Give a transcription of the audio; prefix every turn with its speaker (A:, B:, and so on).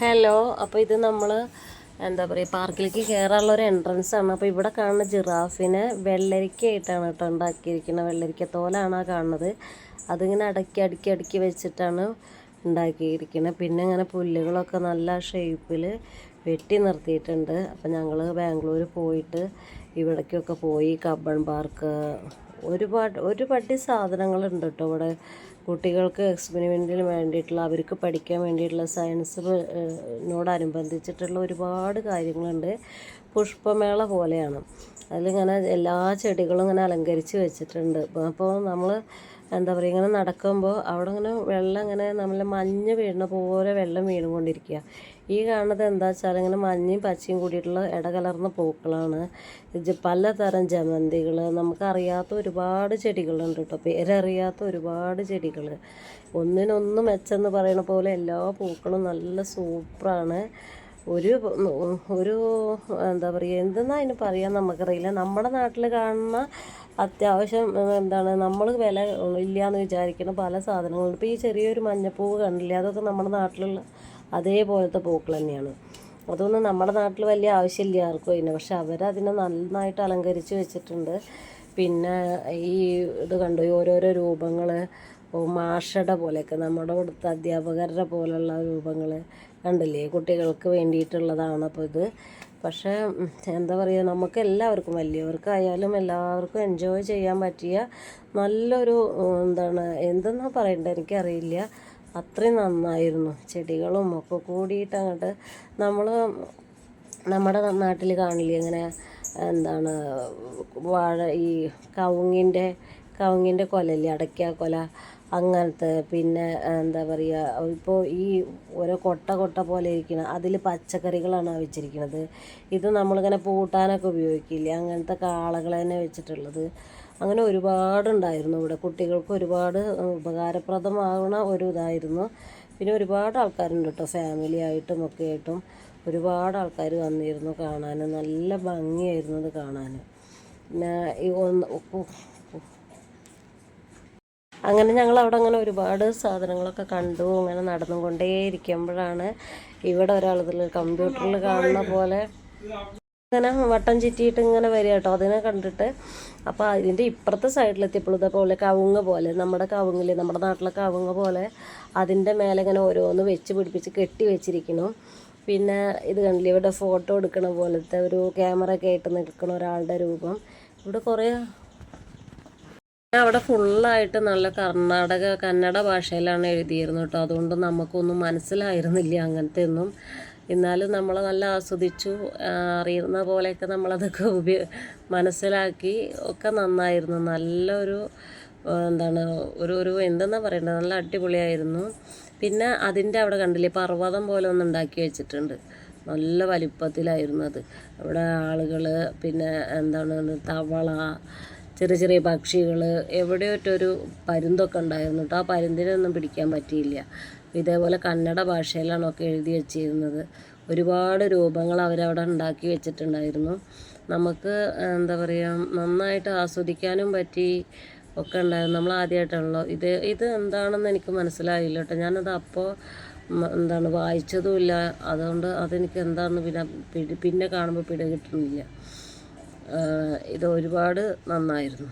A: Hello അപ്പോൾ ഇത് നമ്മൾ എന്താ പറയുക പാർക്കിലേക്ക് കയറാനുള്ള ഒരു എൻട്രൻസ് ആണ്. അപ്പോൾ ഇവിടെ കാണുന്ന ജിറാഫിനെ വെള്ളരിക്കയായിട്ടാണ് കേട്ടോ ഉണ്ടാക്കിയിരിക്കുന്നത്. വെള്ളരിക്ക തോലാണ് ആ കാണുന്നത്. അതിങ്ങനെ അടക്കി അടക്കി അടക്കി വെച്ചിട്ടാണ് ഉണ്ടാക്കിയിരിക്കുന്നത് പിന്നെ ഇങ്ങനെ പുല്ലുകളൊക്കെ നല്ല ഷേപ്പിൽ വെട്ടി നിർത്തിയിട്ടുണ്ട്. അപ്പോൾ ഞങ്ങൾ ബാംഗ്ലൂർ പോയിട്ട് ഇവിടേക്കൊക്കെ പോയി കബൺ പാർക്ക്. ഒരുപാട് ഒരുപാട് സാധനങ്ങളുണ്ട് കേട്ടോ ഇവിടെ. കുട്ടികൾക്ക് എക്സ്പെരിമെന്റിന് വേണ്ടിയിട്ടുള്ള അവർക്ക് പഠിക്കാൻ വേണ്ടിയിട്ടുള്ള സയൻസ് നോടനുബന്ധിച്ചിട്ടുള്ള ഒരുപാട് കാര്യങ്ങളുണ്ട്. പുഷ്പമേള പോലെയാണ്. അതിലിങ്ങനെ എല്ലാ ചെടികളും ഇങ്ങനെ അലങ്കരിച്ച് വെച്ചിട്ടുണ്ട്. അപ്പോൾ നമ്മൾ എന്താ പറയുക ഇങ്ങനെ നടക്കുമ്പോൾ അവിടെ ഇങ്ങനെ വെള്ളം ഇങ്ങനെ നമ്മൾ മഞ്ഞ് വീഴുന്ന പോലെ വെള്ളം വീണുകൊണ്ടിരിക്കുക. ഈ കാണുന്നത് എന്താ വെച്ചാൽ ഇങ്ങനെ മഞ്ഞയും പച്ചയും കൂടിയിട്ടുള്ള ഇടകലർന്ന പൂക്കളാണ്. പലതരം ജമന്തികൾ നമുക്കറിയാത്ത ഒരുപാട് ചെടികളുണ്ട് കേട്ടോ. പേരറിയാത്ത ഒരുപാട് ചെടികൾ. ഒന്നിനൊന്ന് മെച്ചെന്ന് പറയുന്ന പോലെ എല്ലാ പൂക്കളും നല്ല സൂപ്പറാണ്. ഒരു ഒരു എന്താ പറയുക എന്തെന്നാ അതിന് പറയാൻ നമുക്കറിയില്ല. നമ്മുടെ നാട്ടിൽ കാണുന്ന അത്യാവശ്യം എന്താണ് നമ്മൾ വില ഇല്ലയെന്ന് വിചാരിക്കുന്ന പല സാധനങ്ങളും ഇപ്പോൾ ഈ ചെറിയൊരു മഞ്ഞപ്പൂവ് കണ്ടില്ലേ അതൊക്കെ നമ്മുടെ നാട്ടിലുള്ള അതേപോലത്തെ പൂക്കൾ തന്നെയാണ്. അതൊന്നും നമ്മുടെ നാട്ടിൽ വലിയ ആവശ്യമില്ല ആർക്കും അതിന്. പക്ഷെ അവരതിനെ നന്നായിട്ട് അലങ്കരിച്ച് വെച്ചിട്ടുണ്ട്. പിന്നെ ഈ ഇത് കണ്ടു ഓരോരോ രൂപങ്ങൾ മാഷയുടെ പോലെയൊക്കെ നമ്മുടെ ഇവിടുത്തെ അധ്യാപകരുടെ പോലുള്ള രൂപങ്ങൾ കണ്ടില്ലേ? കുട്ടികൾക്ക് വേണ്ടിയിട്ടുള്ളതാണ് അപ്പോൾ ഇത്. പക്ഷേ എന്താ പറയുക നമുക്ക് എല്ലാവർക്കും വലിയവർക്കായാലും എല്ലാവർക്കും എൻജോയ് ചെയ്യാൻ പറ്റിയ നല്ലൊരു എന്താണ് എന്തെന്നാ പറയണ്ടത് എനിക്കറിയില്ല. അത്രയും നന്നായിരുന്നു ചെടികളും ഒക്കെ കൂടിയിട്ട് അങ്ങോട്ട് നമ്മൾ നമ്മുടെ നാട്ടിൽ കാണില്ലേ ഇങ്ങനെ എന്താണ് വാഴ ഈ കവുങ്ങിന്റെ കവുങ്ങിന്റെ കൊലയില്ലേ അടയ്ക്ക കൊല അങ്ങനത്തെ പിന്നെ എന്താ പറയുക ഇപ്പോൾ ഈ ഓരോ കൊട്ട കൊട്ട പോലെ ഇരിക്കുന്ന അതിൽ പച്ചക്കറികളാണ് വെച്ചിരിക്കുന്നത് ഇത് നമ്മളിങ്ങനെ പൂട്ടാനൊക്കെ ഉപയോഗിക്കില്ലേ? അങ്ങനത്തെ കാളകൾ തന്നെ വെച്ചിട്ടുള്ളത്. അങ്ങനെ ഒരുപാടുണ്ടായിരുന്നു ഇവിടെ. കുട്ടികൾക്ക് ഒരുപാട് ഉപകാരപ്രദമാകുന്ന ഒരു ഇതായിരുന്നു. പിന്നെ ഒരുപാട് ആൾക്കാരുണ്ട് കേട്ടോ ഫാമിലി ആയിട്ടും ഒക്കെ ആയിട്ടും. ഒരുപാട് ആൾക്കാർ വന്നിരുന്നു കാണാൻ നല്ല ഭംഗിയായിരുന്നു അത് കാണാൻ ഈ അങ്ങനെ ഞങ്ങൾ അവിടെ അങ്ങനെ ഒരുപാട് സാധനങ്ങളൊക്കെ കണ്ടു. അങ്ങനെ നടന്നുകൊണ്ടേ ഇരിക്കുമ്പോഴാണ് ഇവിടെ ഒരാൾ ഇതിൽ കമ്പ്യൂട്ടറിൽ കാണുന്ന പോലെ ഇങ്ങനെ വട്ടം ചുറ്റിയിട്ട് ഇങ്ങനെ വരിക കേട്ടോ. അതിനെ കണ്ടിട്ട് അപ്പോൾ അതിന്റെ ഇപ്പുറത്തെ സൈഡിലെത്തിയപ്പോൾ ഇതേപോലെ കവുങ്ങ് പോലെ നമ്മുടെ കവുങ്ങില്ലേ നമ്മുടെ നാട്ടിലെ കവുങ്ങ് പോലെ അതിന്റെ മേലെ ഇങ്ങനെ ഓരോന്ന് വെച്ച് പിടിപ്പിച്ച് കെട്ടി വെച്ചിരിക്കണം പിന്നെ ഇത് കണ്ടില്ലേ ഇവിടെ ഫോട്ടോ എടുക്കണ പോലത്തെ ഒരു ക്യാമറ ഒക്കെ ആയിട്ട് നിൽക്കുന്ന ഒരാളുടെ രൂപം. ഇവിടെ കുറേ അവിടെ ഫുള്ളായിട്ട് നല്ല കർണാടക കന്നഡ ഭാഷയിലാണ് എഴുതിയിരുന്നത് കേട്ടോ. അതുകൊണ്ട് നമുക്കൊന്നും മനസ്സിലായിരുന്നില്ല അങ്ങനത്തെ ഒന്നും എന്നാലും നമ്മൾ നല്ല ആസ്വദിച്ചു അറിയുന്ന പോലെയൊക്കെ നമ്മളതൊക്കെ ഉപയോ മനസ്സിലാക്കി ഒക്കെ നന്നായിരുന്നു. നല്ലൊരു എന്താണ് ഒരു ഒരു എന്തെന്നാണ് പറയേണ്ടത് നല്ല അടിപൊളിയായിരുന്നു. പിന്നെ അതിന്റെ അവിടെ കണ്ടില്ലേ പർവതം പോലെ ഒന്ന് ഉണ്ടാക്കി വെച്ചിട്ടുണ്ട്. നല്ല വലിപ്പത്തിലായിരുന്നു അത്. അവിടെ ആളുകൾ പിന്നെ എന്താണ് തവള ചെറിയ ചെറിയ പക്ഷികൾ എവിടെയൊറ്റൊരു പരുന്തൊക്കെ ഉണ്ടായിരുന്നു കേട്ടോ ആ പരുന്തിനൊന്നും പിടിക്കാൻ പറ്റിയില്ല. ഇതേപോലെ കന്നഡ ഭാഷയിലാണ് ഒക്കെ എഴുതി വെച്ചിരുന്നത്. ഒരുപാട് രൂപങ്ങൾ അവരവിടെ ഉണ്ടാക്കി വെച്ചിട്ടുണ്ടായിരുന്നു. നമുക്ക് എന്താ പറയുക നന്നായിട്ട് ആസ്വദിക്കാനും പറ്റി ഒക്കെ ഉണ്ടായിരുന്നു. നമ്മൾ ആദ്യമായിട്ടാണല്ലോ ഇത് ഇത് എന്താണെന്ന് എനിക്ക് മനസ്സിലായില്ല കേട്ടോ ഞാനത് അപ്പോൾ എന്താണ് വായിച്ചതുമില്ല അതുകൊണ്ട് അതെനിക്ക് എന്താണെന്ന് പിന്നെ പിന്നെ കാണുമ്പോൾ പിടി കിട്ടുന്നില്ല ഇത് ഒരുപാട് നന്നായിരുന്നു.